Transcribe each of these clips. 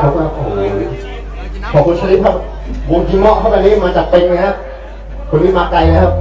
เขาก็โอขอบคุณชลิดครับวงกิเมาะเข้าไปนี่มาจากเป็งนะครับคนนี้มาไกลนะครับ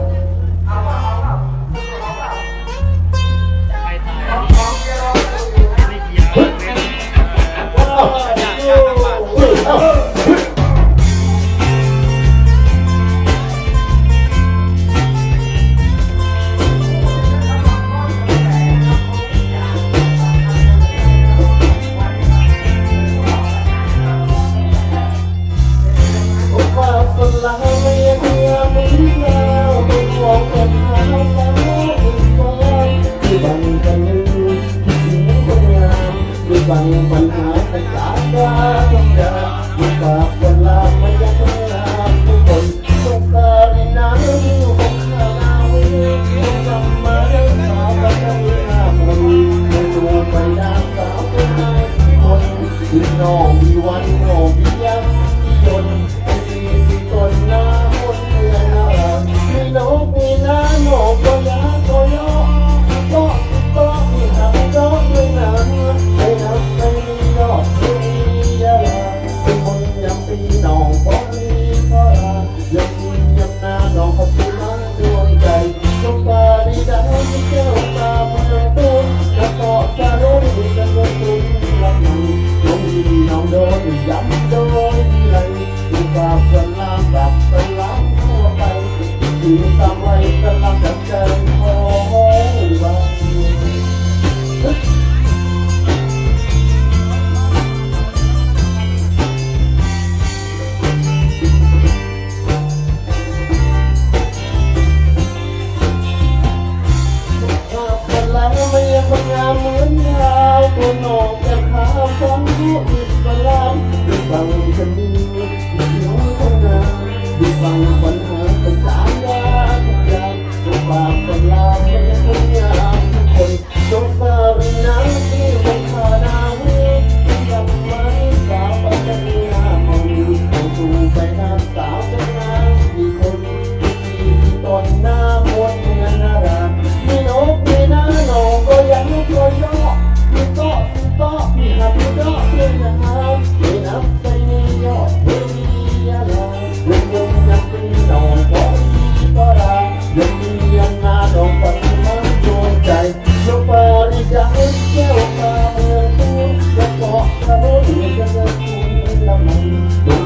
บางปัญหาปัญหาก็ต้องเดินมีปากเวลาไม่ยั่ลาทุกคนต้องการน้ำของข้าวต้องทำมาเรื่องสาวประจำหน้าคนไม่รู้ไปน้ำสาวเป็นไงคนที่น้องมีวันรอ bằng thân nước mắt nó có ra biết bằng phấn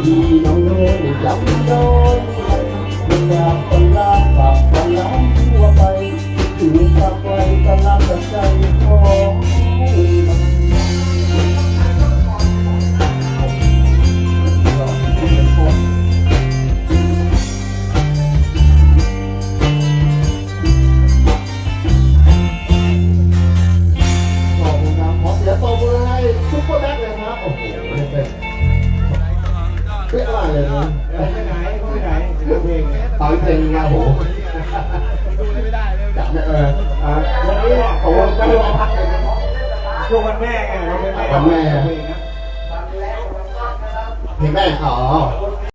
ဒီနောင်လေးကြောင့်တော့ ต่อยเพลงนะโหดูไม่ได้เลยเออวันนี้ผมไม่รู้พักเลยช่วงวันแม่ไงวันแม่วันแม่เพลงแม่ขอ